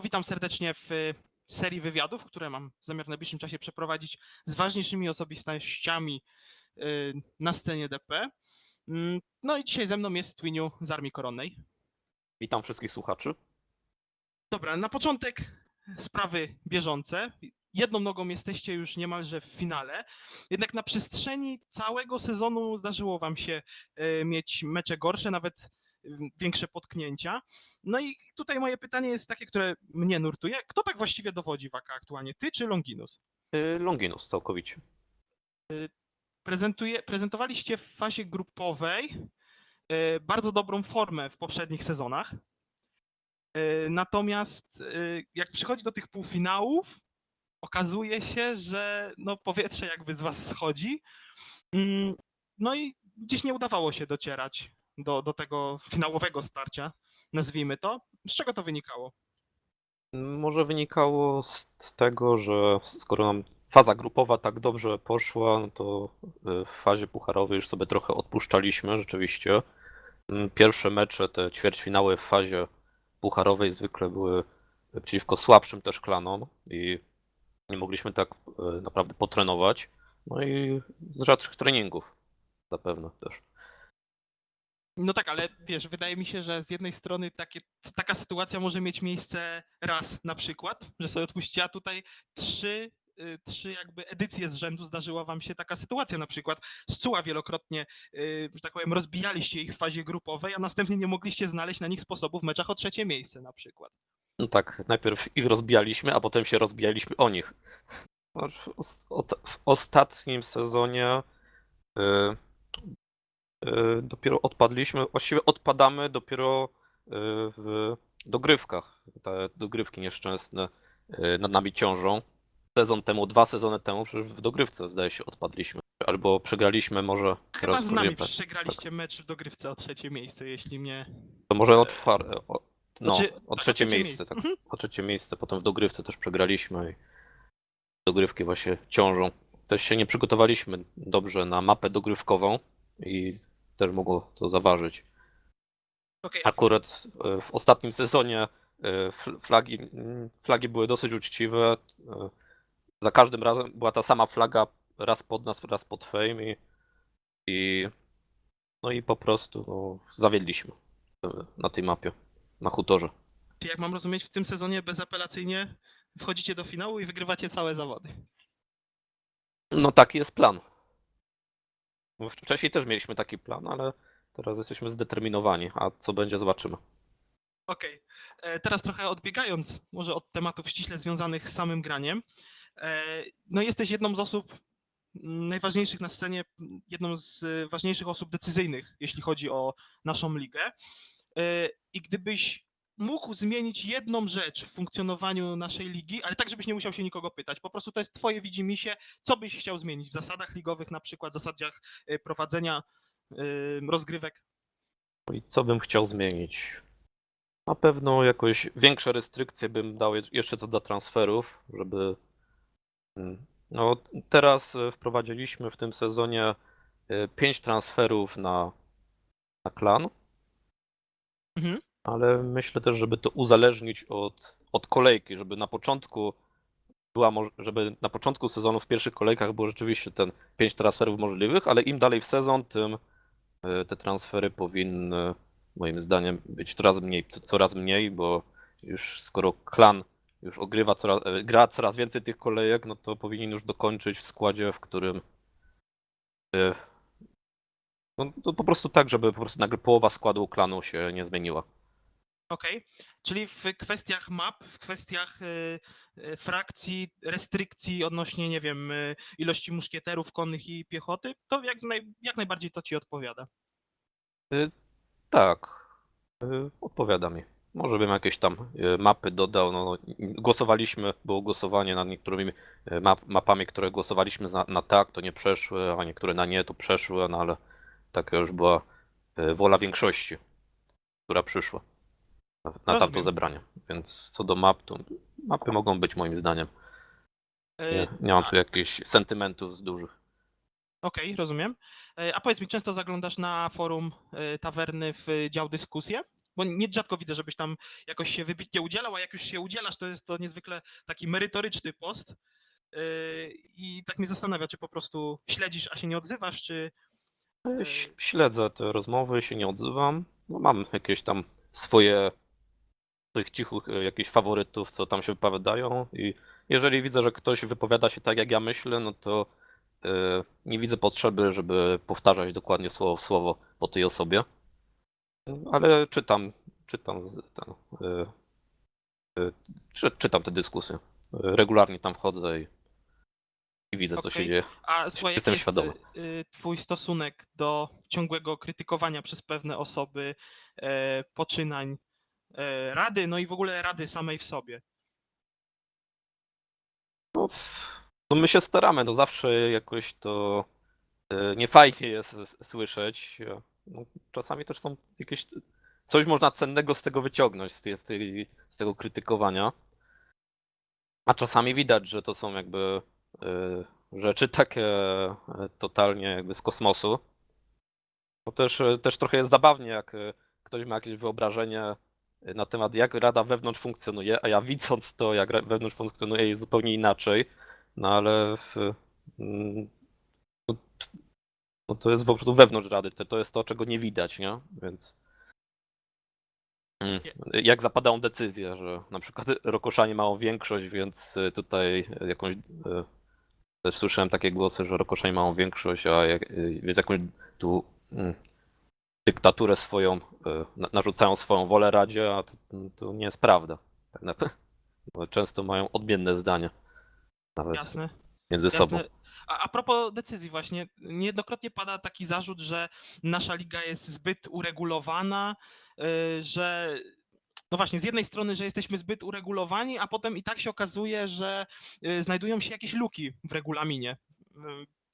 Witam serdecznie w y, serii wywiadów, które mam zamiar w najbliższym czasie przeprowadzić z ważniejszymi osobistościami y, na scenie DP. Mm, No i dzisiaj ze mną jest Twiniu z Armii Koronnej. Witam wszystkich słuchaczy. Dobra, na początek sprawy bieżące. Jedną nogą jesteście już niemalże w finale, jednak na przestrzeni całego sezonu zdarzyło wam się y, mieć mecze gorsze, nawet większe potknięcia. No i tutaj moje pytanie jest takie, które mnie nurtuje. Kto tak właściwie dowodzi Waka aktualnie, ty czy Longinus? Y, Longinus całkowicie. Prezentuje, prezentowaliście w fazie grupowej y, bardzo dobrą formę w poprzednich sezonach. Y, Natomiast y, jak przychodzi do tych półfinałów, okazuje się, że no powietrze jakby z was schodzi. Mm, No i gdzieś nie udawało się docierać do, do tego finałowego starcia, nazwijmy to. Z czego to wynikało? Może wynikało z, z tego, że skoro nam faza grupowa tak dobrze poszła, no to y, w fazie pucharowej już sobie trochę odpuszczaliśmy rzeczywiście. Mm, Pierwsze mecze, te ćwierćfinały w fazie pucharowej zwykle były przeciwko słabszym też klanom i nie mogliśmy tak y, naprawdę potrenować. No i z rzadszych treningów zapewne też. No tak, ale wiesz, wydaje mi się, że z jednej strony takie, taka sytuacja może mieć miejsce raz na przykład, że sobie odpuścicie, a tutaj trzy, y, trzy jakby edycje z rzędu zdarzyła wam się taka sytuacja na przykład. Scuła wielokrotnie, y, że tak powiem, rozbijaliście ich w fazie grupowej, a następnie nie mogliście znaleźć na nich sposobu w meczach o trzecie miejsce na przykład. No tak, najpierw ich rozbijaliśmy, a potem się rozbijaliśmy o nich. W, ostatnim sezonie y, dopiero odpadliśmy, właściwie odpadamy dopiero y, w dogrywkach. Te dogrywki nieszczęsne y, nad nami ciążą. Sezon temu, dwa sezony temu, przecież w dogrywce zdaje się odpadliśmy. Albo przegraliśmy może, Chyba teraz z nami przegraliście mecz w dogrywce o trzecie miejsce, jeśli mnie... To może o czwar... O, no, Znaczy, o tak, trzecie miejsce, tak. Mhm. o trzecie miejsce, potem w dogrywce też przegraliśmy i dogrywki właśnie ciążą. Też się nie przygotowaliśmy dobrze na mapę dogrywkową i też mogło to zaważyć. A Akurat e, w ostatnim sezonie e, fl- flagi, mm, flagi były dosyć uczciwe. e, Za każdym razem była ta sama flaga, raz pod nas, raz pod Fame i, i no i po prostu no, zawiedliśmy na tej mapie, na hutorze. Jak mam rozumieć, w tym sezonie bezapelacyjnie wchodzicie do finału i wygrywacie całe zawody. No taki jest plan. Bo Wcześniej też mieliśmy taki plan, ale teraz jesteśmy zdeterminowani, a co będzie zobaczymy. Okej, e, teraz trochę odbiegając może od tematów ściśle związanych z samym graniem. e, No jesteś jedną z osób najważniejszych na scenie, jedną z ważniejszych osób decyzyjnych, jeśli chodzi o naszą ligę. E, I gdybyś mógł zmienić jedną rzecz w funkcjonowaniu naszej ligi, ale tak, żebyś nie musiał się nikogo pytać, po prostu to jest twoje widzimisię, co byś chciał zmienić w zasadach ligowych, na przykład w zasadach e, prowadzenia e, rozgrywek. I co bym chciał zmienić? Na pewno jakoś większe restrykcje bym dał je- jeszcze co do transferów, żeby. mm, No, teraz e, wprowadziliśmy w tym sezonie e, pięć transferów na, na klan, Mhm. Ale myślę też, żeby to uzależnić od, od kolejki, żeby na początku była, żeby na początku sezonu w pierwszych kolejkach było rzeczywiście ten pięć transferów możliwych, ale im dalej w sezon, tym e, te transfery powinny moim zdaniem być coraz mniej, co- coraz mniej, bo już skoro klan już ogrywa coraz, e, gra coraz więcej tych kolejek, no to powinien już dokończyć w składzie, w którym e, no, to po prostu tak, żeby po prostu nagle połowa składu klanu się nie zmieniła. Okej, czyli w kwestiach map, w kwestiach y, y, frakcji, restrykcji odnośnie, nie wiem, y, ilości muszkieterów konnych i piechoty, to jak, naj, jak najbardziej to ci odpowiada. Tak, odpowiada mi. Może bym jakieś tam mapy dodał. No, głosowaliśmy, było głosowanie nad niektórymi map, mapami, które głosowaliśmy na, na tak, to nie przeszły, a niektóre na nie, to przeszły, no ale taka już była wola większości, która przyszła na, na tamto Rozumiem. zebranie. Więc co do map, to mapy mogą być moim zdaniem. Y, Nie, nie mam tu jakichś sentymentów z dużych. Okej, rozumiem. Y, A powiedz mi, często zaglądasz na forum y, tawerny w dział dyskusje bo nie rzadko widzę, żebyś tam jakoś się wybitnie udzielał, a jak już się udzielasz, to jest to niezwykle taki merytoryczny post. I tak mnie zastanawia, czy po prostu śledzisz, a się nie odzywasz, czy Ś- Śledzę te rozmowy, się nie odzywam. No, mam jakieś tam swoje tych cichych e, jakichś faworytów, co tam się wypowiadają i jeżeli widzę, że ktoś wypowiada się tak, jak ja myślę, no to e, nie widzę potrzeby, żeby powtarzać dokładnie słowo w słowo po tej osobie. Ale czytam, czytam z- ten, e, czy, czytam te dyskusje. Regularnie tam wchodzę i, i widzę, co się Okej. dzieje. A słuchaj, Jestem jest świadomy. y, y, twój stosunek do ciągłego krytykowania przez pewne osoby e, poczynań Rady, no i w ogóle Rady samej w sobie? No, no my się staramy, no zawsze jakoś to e, niefajnie jest słyszeć. e, No, czasami też są jakieś. Coś można cennego z tego wyciągnąć, z, tej, z, tego krytykowania. A czasami widać, że to są jakby e, rzeczy takie e, totalnie jakby z kosmosu. Bo też, e, też trochę jest zabawnie, jak e, ktoś ma jakieś wyobrażenie e, na temat, jak Rada wewnątrz funkcjonuje, a ja widząc to, jak wewnątrz funkcjonuje, jest zupełnie inaczej. No ale w, mm, no, no to jest po prostu wewnątrz Rady, to, to jest to, czego nie widać, nie? Więc mm, jak zapadają decyzje, że na przykład Rokoszanie mają większość, więc y, tutaj jakąś y, też słyszałem takie głosy, że Rokoszanie mają większość, a jak, y, więc jakąś tu mm, dyktaturę swoją, na- narzucają swoją wolę Radzie, a to, to nie jest prawda. Tak naprawdę. Bo często mają odmienne zdania. Nawet Jasne. między sobą. Jasne. A, a propos decyzji właśnie, niejednokrotnie pada taki zarzut, że nasza liga jest zbyt uregulowana, y, że no właśnie, z jednej strony, że jesteśmy zbyt uregulowani, a potem i tak się okazuje, że y, znajdują się jakieś luki w regulaminie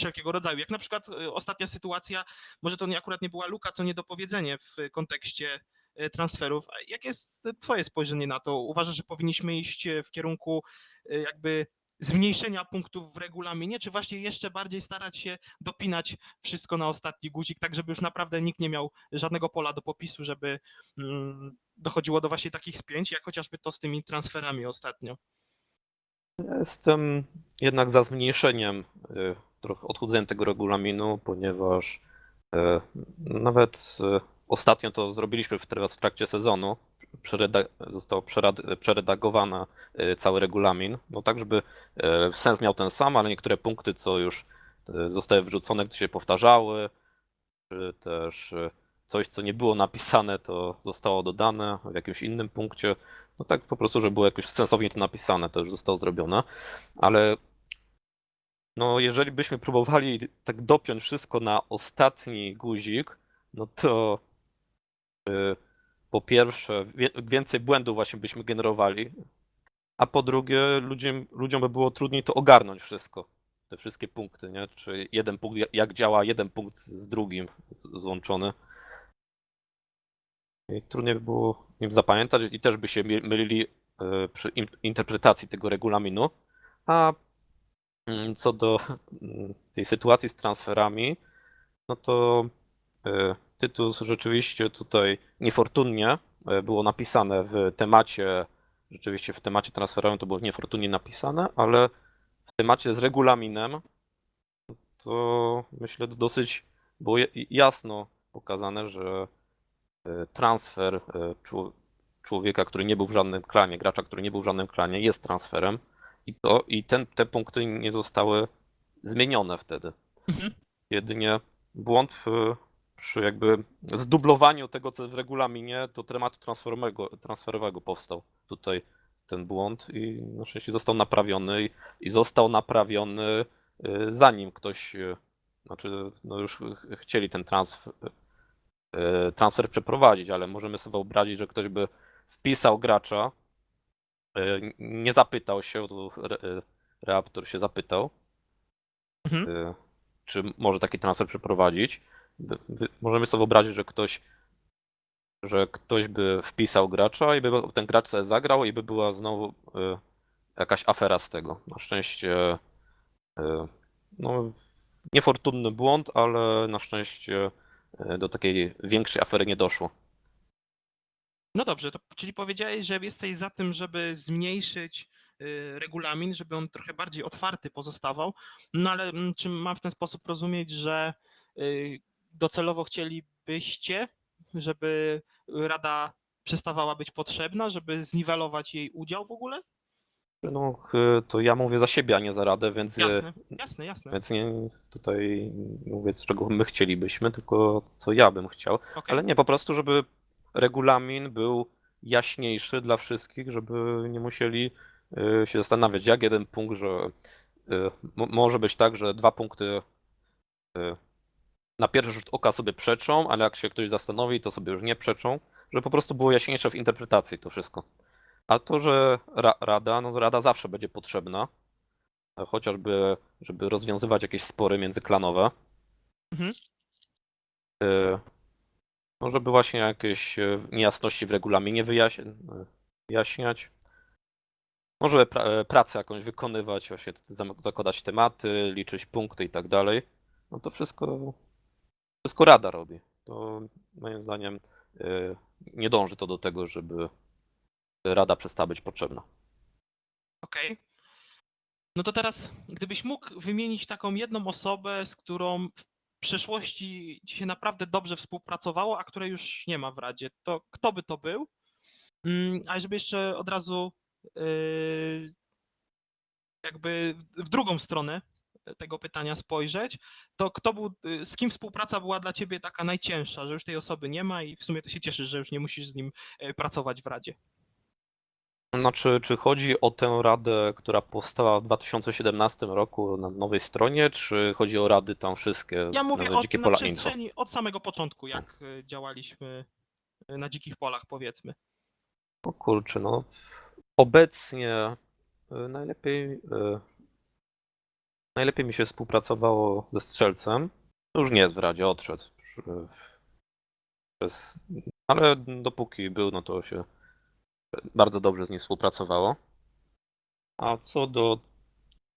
wszelkiego rodzaju. Jak na przykład y, ostatnia sytuacja, może to nie, akurat nie była luka, co niedopowiedzenie w kontekście y, transferów. Jakie jest twoje spojrzenie na to? Uważasz, że powinniśmy iść y, w kierunku y, jakby zmniejszenia punktów w regulaminie, czy właśnie jeszcze bardziej starać się dopinać wszystko na ostatni guzik, tak żeby już naprawdę nikt nie miał żadnego pola do popisu, żeby mm, dochodziło do właśnie takich spięć, jak chociażby to z tymi transferami ostatnio. Jestem jednak za zmniejszeniem, y, trochę odchudzeniem tego regulaminu, ponieważ y, nawet y, ostatnio to zrobiliśmy teraz w trakcie sezonu. Przereda- został przeredagowany y, cały regulamin, no tak, żeby sens miał ten sam, ale niektóre punkty, co już zostały wrzucone, gdy się powtarzały, czy też coś, co nie było napisane, to zostało dodane w jakimś innym punkcie. No tak po prostu, żeby było jakoś sensownie to napisane, to już zostało zrobione. Ale no jeżeli byśmy próbowali tak dopiąć wszystko na ostatni guzik, no to y, po pierwsze więcej błędów właśnie byśmy generowali, a po drugie ludziom, ludziom by było trudniej to ogarnąć wszystko. Te wszystkie punkty, nie? Czy jeden punkt, jak- działa jeden punkt z drugim złączony. I trudniej by było im zapamiętać i też by się my- mylili e, przy interpretacji tego regulaminu. A co do mm, tej sytuacji z transferami, no to e, tytuł rzeczywiście tutaj niefortunnie e, było napisane w temacie, rzeczywiście w temacie transferowym to było niefortunnie napisane, ale w temacie z regulaminem to myślę dosyć było ja- jasno pokazane, że e, transfer czł- człowieka, który nie był w żadnym klanie, gracza, który nie był w żadnym klanie, jest transferem i, to, i ten, te punkty nie zostały zmienione wtedy. Mhm. Jedynie błąd w, przy jakby zdublowaniu tego, co jest w regulaminie, to tematu transferowego, transferowego powstał tutaj ten błąd i na szczęście został naprawiony i, i został naprawiony y, zanim ktoś, y, znaczy no już ch- chcieli ten transfer, y, transfer przeprowadzić, ale możemy sobie wyobrazić, że ktoś by wpisał gracza, nie zapytał się, y, Reaptor się zapytał, Mhm. y, czy może taki transfer przeprowadzić. Możemy sobie wyobrazić, że ktoś, że ktoś by wpisał gracza i by ten gracz sobie zagrał i by była znowu jakaś afera z tego. Na szczęście no, niefortunny błąd, ale na szczęście do takiej większej afery nie doszło. No dobrze, to, czyli powiedziałeś, że jesteś za tym, żeby zmniejszyć y, regulamin, żeby on trochę bardziej otwarty pozostawał, no ale mm, czy mam w ten sposób rozumieć, że y, docelowo chcielibyście, żeby Rada przestawała być potrzebna, żeby zniwelować jej udział w ogóle? No, to ja mówię za siebie, a nie za Radę, więc, e, Jasne, jasne, jasne. więc nie tutaj mówię, z czego my chcielibyśmy, tylko co ja bym chciał. Okej. Ale nie, po prostu, żeby regulamin był jaśniejszy dla wszystkich, żeby nie musieli y, się zastanawiać, jak jeden punkt, że y, mo- może być tak, że dwa punkty y, na pierwszy rzut oka sobie przeczą, ale jak się ktoś zastanowi, to sobie już nie przeczą, żeby po prostu było jaśniejsze w interpretacji to wszystko. A to, że ra Rada, no Rada zawsze będzie potrzebna, e, chociażby, żeby rozwiązywać jakieś spory międzyklanowe. Mhm. Y, no, żeby właśnie jakieś e, niejasności w regulaminie wyjaś wyjaśniać. Może pra e, pracę jakąś wykonywać, właśnie zakładać tematy, liczyć punkty i tak dalej. No to wszystko, wszystko Rada robi. To moim zdaniem e, nie dąży to do tego, żeby Rada przestała być potrzebna. Okej. No to teraz, gdybyś mógł wymienić taką jedną osobę, z którą w przeszłości ci się naprawdę dobrze współpracowało, a której już nie ma w Radzie, to kto by to był? Mm, A żeby jeszcze od razu yy, jakby w drugą stronę tego pytania spojrzeć, to kto był, y, z kim współpraca była dla ciebie taka najcięższa, że już tej osoby nie ma i w sumie to się cieszysz, że już nie musisz z nim y, pracować w Radzie? Znaczy, czy chodzi o tę radę, która powstała w 2017 roku na nowej stronie, czy chodzi o rady tam wszystkie Ja z mówię od, Dzikie na Pola Info? przestrzeni od samego początku, jak y, działaliśmy y, na dzikich polach, powiedzmy. O kurczę, no obecnie y, najlepiej, y, najlepiej mi się współpracowało ze Strzelcem. Już nie jest w Radzie, odszedł. przy- w- Przez, ale dopóki był, no to się bardzo dobrze z nim współpracowało. A co do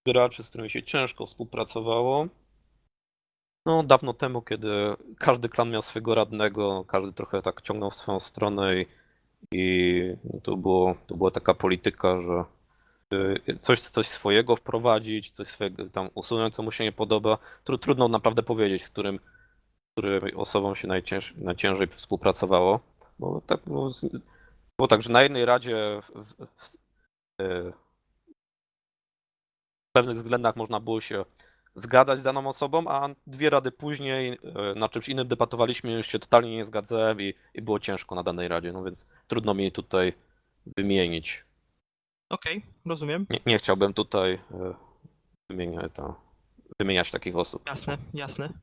graczy, z którymi się ciężko współpracowało, no dawno temu, kiedy każdy klan miał swojego radnego, każdy trochę tak ciągnął w swoją stronę i i to, było, to była taka polityka, że y, coś, coś swojego wprowadzić, coś swojego tam usunąć, co mu się nie podoba. Tru, trudno naprawdę powiedzieć, z którym, z osobą się najcięż, najciężej współpracowało. Bo tak, z- było tak, że na jednej radzie w, w, w, y, w pewnych względach można było się zgadzać z daną osobą, a dwie rady później y, na czymś innym debatowaliśmy, już się totalnie nie zgadzałem i, i było ciężko na danej radzie, no więc trudno mi tutaj wymienić. Okej, rozumiem. Nie, nie chciałbym tutaj y, wymieniać, to, wymieniać takich osób. Jasne, jasne.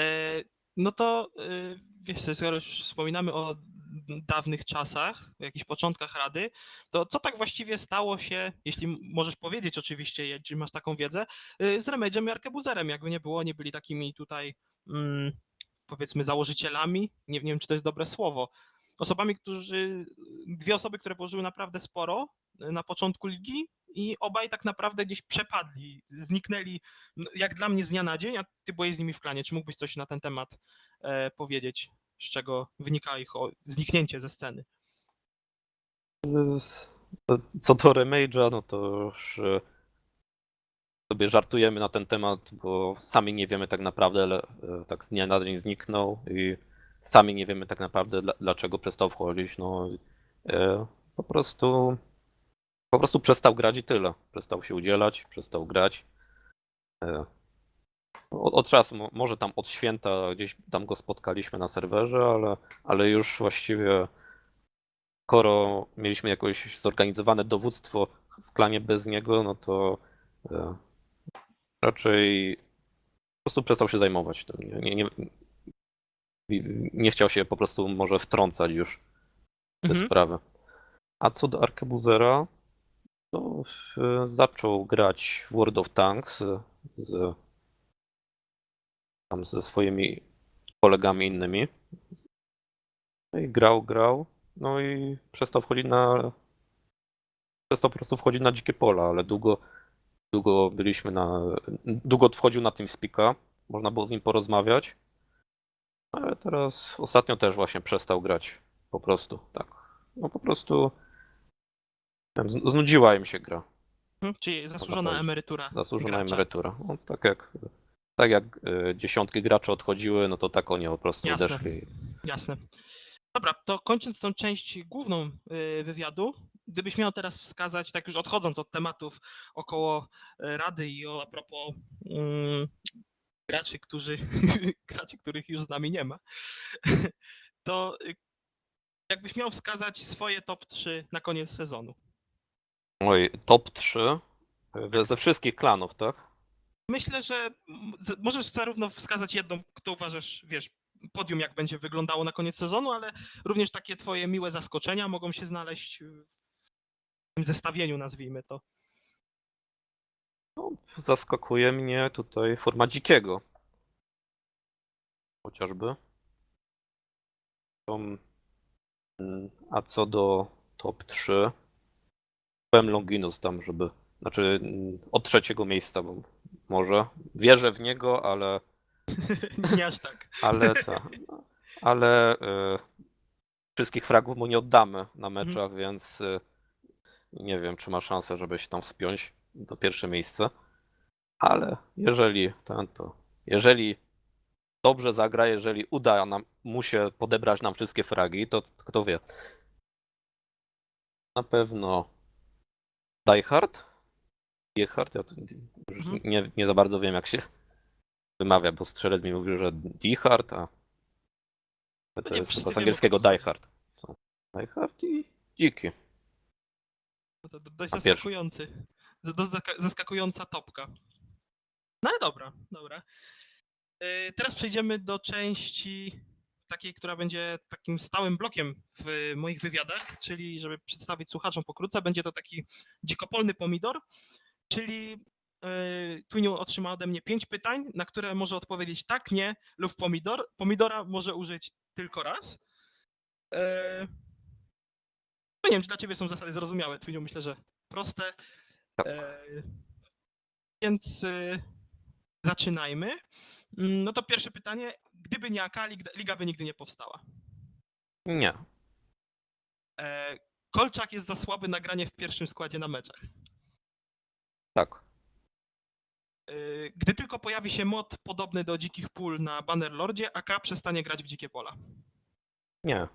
E, no to e, wiesz, skoro już wspominamy o dawnych czasach, o jakichś początkach Rady, to co tak właściwie stało się, jeśli możesz powiedzieć oczywiście, je- czy masz taką wiedzę, e, z Remedżem i Arkebuzerem, jakby nie było, nie byli takimi tutaj mm, powiedzmy założycielami, nie, nie wiem czy to jest dobre słowo, osobami, którzy, dwie osoby, które włożyły naprawdę sporo e, na początku ligi i obaj tak naprawdę gdzieś przepadli, zniknęli no, jak dla mnie z dnia na dzień, a ty byłeś z nimi w klanie. Czy mógłbyś coś na ten temat e, powiedzieć, z czego wynika ich zniknięcie ze sceny? Co do Remage'a, no to już y, sobie żartujemy na ten temat, bo sami nie wiemy tak naprawdę, ale y, tak z dnia na dzień zniknął i sami nie wiemy tak naprawdę dla- dlaczego przestał wchodzić. No y, po prostu po prostu przestał grać i tyle. Przestał się udzielać, przestał grać. Od, od czasu, mo- może tam od święta gdzieś tam go spotkaliśmy na serwerze, ale, ale już właściwie skoro mieliśmy jakoś zorganizowane dowództwo w klanie bez niego, no to e, raczej po prostu przestał się zajmować tym. Nie, nie, nie, chciał się po prostu może wtrącać już w te Mhm. sprawy. A co do Arkebuzera, to e, zaczął grać w World of Tanks z, tam ze swoimi kolegami innymi. No i grał, grał. No i przestał wchodzić na. Przestał po prostu wchodzić na dzikie pola, ale długo, długo byliśmy na. Długo wchodził na TeamSpeaka. Można było z nim porozmawiać. Ale teraz ostatnio też właśnie przestał grać. Po prostu, tak. No po prostu wiem, znudziła im się gra. Mhm. Czyli zasłużona emerytura. Zasłużona gracza. emerytura. No, tak jak, tak jak e, dziesiątki graczy odchodziły, no to tak oni po prostu Jasne. odeszli. Jasne. Dobra, to kończąc tą część główną y, wywiadu, gdybyś miał teraz wskazać, tak już odchodząc od tematów około y, Rady i o, a propos mm, graczy, którzy, graczy, których już z nami nie ma, to jakbyś miał wskazać swoje top 3 na koniec sezonu. Oj, top 3 e, ze wszystkich klanów, tak? Myślę, że możesz zarówno wskazać jedną, kto uważasz, wiesz, podium jak będzie wyglądało na koniec sezonu, ale również takie twoje miłe zaskoczenia mogą się znaleźć w tym zestawieniu, nazwijmy to. No, zaskakuje mnie tutaj forma dzikiego. Chociażby. Mm, A co do top 3, powiem Longinus tam, żeby. Znaczy mm, od trzeciego miejsca, bo może. Wierzę w niego, ale. Nie aż tak. Ale co? Ale e, wszystkich fragów mu nie oddamy na meczach, więc e, nie wiem, czy ma szansę, żeby się tam wspiąć do pierwsze miejsce. Ale jeżeli ten, to jeżeli dobrze zagra, jeżeli uda nam, mu się podebrać nam wszystkie fragi, to to kto wie. Na pewno Die Hard? Die Hard? Ja to już Mhm. nie, nie za bardzo wiem, jak się wymawia, bo strzelec mi mówił, że Die Hard, a to nie, jest chyba z angielskiego co chodzi. Die Hard. Co? Die Hard i dziki. No To, to dość A zaskakujący. Dość zaskakująca topka. No ale dobra, dobra. Yy, Teraz przejdziemy do części takiej, która będzie takim stałym blokiem w moich wywiadach, czyli żeby przedstawić słuchaczom pokrótce, będzie to taki dzikopolny pomidor, czyli yy, Twiniu otrzyma ode mnie pięć pytań, na które może odpowiedzieć tak, nie lub pomidor. Pomidora może użyć tylko raz. Yy, no nie wiem, czy dla ciebie są zasady zrozumiałe, Twiniu, myślę, że proste. Tak. E, Więc e, zaczynajmy. Mm, No to pierwsze pytanie. Gdyby nie AK, liga, by nigdy nie powstała. Nie. E, Kolczak jest za słaby na granie w pierwszym składzie na meczach. Tak. E, Gdy tylko pojawi się mod podobny do dzikich pól na Bannerlordzie, AK przestanie grać w dzikie pola. Nie.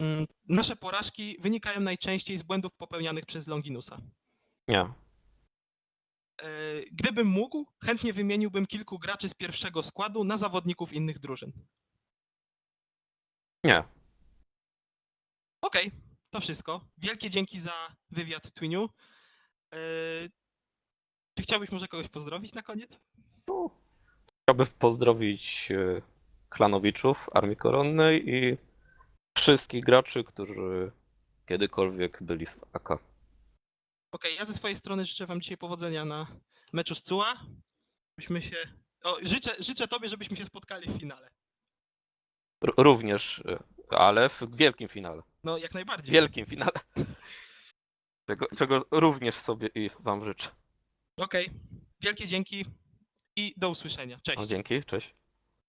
Mm, Nasze porażki wynikają najczęściej z błędów popełnianych przez Longinusa. Nie. E, Gdybym mógł, chętnie wymieniłbym kilku graczy z pierwszego składu na zawodników innych drużyn. Nie. Okej, to wszystko. Wielkie dzięki za wywiad, Twiniu. E, Czy chciałbyś może kogoś pozdrowić na koniec? Chciałbym pozdrowić e, klanowiczów Armii Koronnej i wszystkich graczy, którzy kiedykolwiek byli w AK. Okej, ja ze swojej strony życzę wam dzisiaj powodzenia na meczu z CUA. Byśmy się... O, życzę, życzę tobie, żebyśmy się spotkali w finale. R- również, e, ale w wielkim finale. No, jak najbardziej. Wielkim finale. Czego, czego również sobie i wam życzę. Okej, wielkie dzięki i do usłyszenia. Cześć. No, dzięki, cześć.